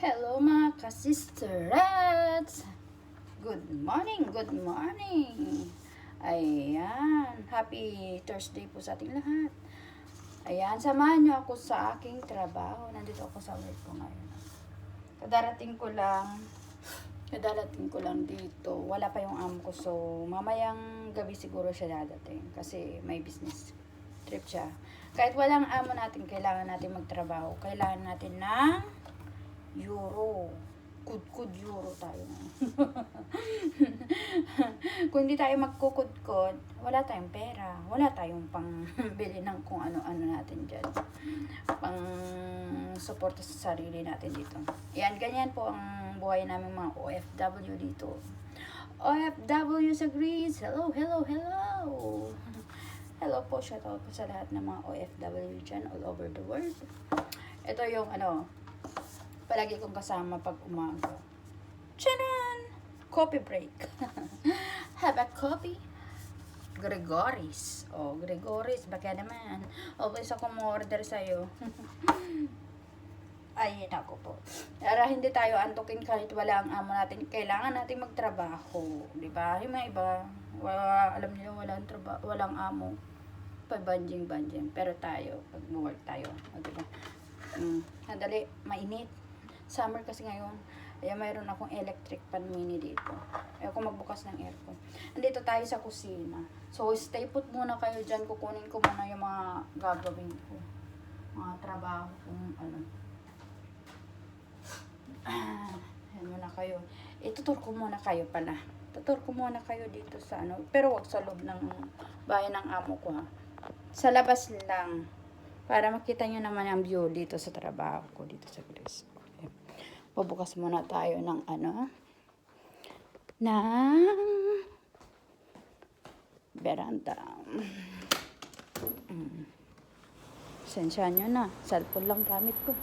Hello mga kasisterets! Good morning, good morning! Ayan, happy Thursday po sa ating lahat. Ayan, samahan niyo ako sa aking trabaho. Nandito ako sa work ko ngayon. Kadarating ko lang, kadarating ko lang dito. Wala pa yung amo ko, so mamayang gabi siguro siya dadating. Kasi may business trip siya. Kahit walang amo natin, kailangan natin magtrabaho. Kailangan natin ng euro. Kud-kud euro tayo. kung hindi tayo magkukud-kud, wala tayong pera. Wala tayong pang bili ng kung ano-ano natin dyan. Pang suporta sa sarili natin dito. Yan, ganyan po ang buhay namin mga OFW dito. OFW sa Greece. Hello, hello, hello. Hello po, shout out po sa lahat ng mga OFW dyan all over the world. Ito yung ano, palagi kong kasama pag umaga. Charan! Coffee break. Have a coffee? Gregoris. Oh, Gregoris, baka naman. O, isa kong order sa'yo. Ay, nako po. Para hindi tayo antukin kahit wala ang amo natin. Kailangan natin magtrabaho. Di ba? Yung mga iba, wala, alam niyo, walang, traba, walang amo. Pabanjing-banjing. Pero tayo, pag work tayo. O, di ba? Mm, sandali, mainit. Summer kasi ngayon. Kaya mayroon akong electric pan mini dito. Ayoko magbukas ng aircon. Andito tayo sa kusina. So, stay put muna kayo dyan. Kukunin ko muna yung mga gagawin ko. Mga trabaho kung ano. Ah, yan muna kayo. Itutur ko muna kayo pala. Tutur ko muna kayo dito sa ano. Pero wag sa loob ng bahay ng amo ko ha. Sa labas lang. Para makita nyo naman ang view dito sa trabaho ko dito sa Greece. Pabukas muna tayo ng ano. Ng veranda. Mm. Sensya nyo na. Cellphone lang gamit ko.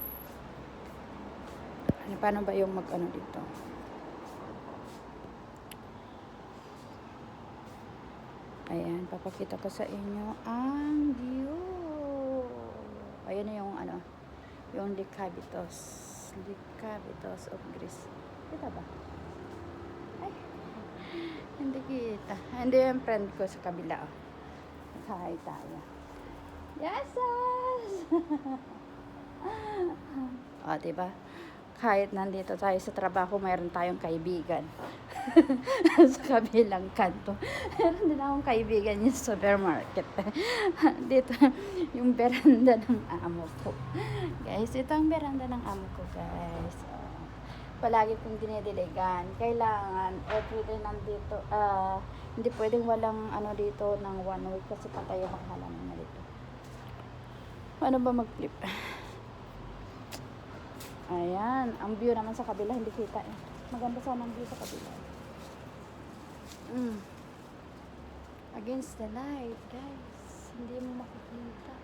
Ano, paano ba yung mag-ano dito? Ayan, papakita ko sa inyo ang view. Ayan na yung ano, yung Licabitos. Licabitos of Greece. Kita ba? Ay, hindi kita. Hindi yung friend ko sa kabila. Oh. Hi tayo. Yes, yes! o, oh, diba? Kahit nandito tayo sa trabaho, mayroon tayong kaibigan. sa kabilang kanto. Meron din akong kaibigan yung supermarket. dito, yung beranda ng amo ko. Guys, ito ang beranda ng amo ko, guys. Oh, palagi kong dinidiligan. Kailangan, everyday nandito, ah, hindi pwedeng walang ano dito ng one week kasi patay ang halaman na dito. Paano ba mag-flip? Ayan. Ang view naman sa kabila, hindi kita eh. Maganda sana ang view sa kabila. Mm. Against the light, guys. Hindi mo makikita.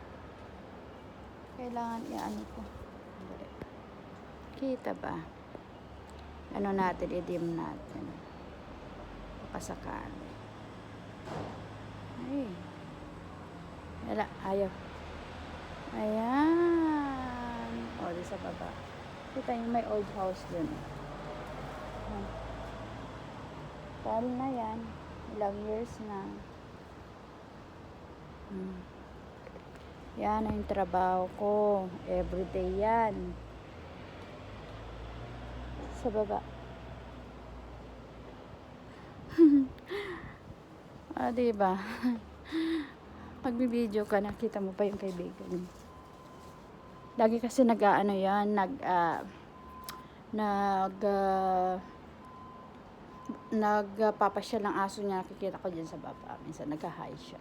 Kailangan i-ano ko. Kita ba? Ano natin, i-dim natin. Pasakan. Ay. Wala, ayaw. Ayan. O, di sa baba. Kita yung may old house dun. Paano na yan? Ilang years na. Hmm. Yan ang trabaho ko. Everyday yan. Sa baba. ah, diba? Magbibideo ka, nakita mo pa yung kaibigan mo. Lagi kasi nag-ano yan, nag, uh, nag, uh, nagpapasyal ng aso niya, nakikita ko dyan sa baba. Minsan nag-hi siya.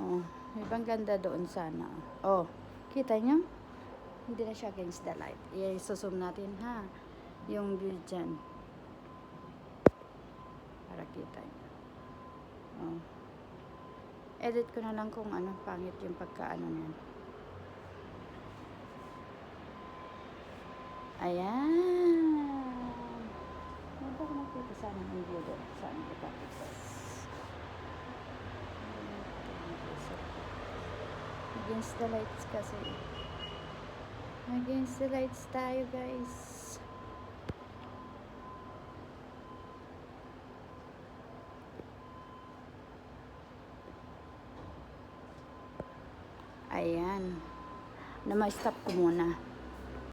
Oh, ibang ganda doon sana. Oh, kita niyo? Hindi na siya against the light. I-zoom natin ha. Yung view dyan. Para kita niyo. Oh. Edit ko na lang kung ano, pangit yung pagkaano niyan. Ayan. Ano ba kung nakita sana ang video doon? Saan ko tapos? Against the lights kasi. Against the lights tayo guys. Ayan. Na-stop ko muna.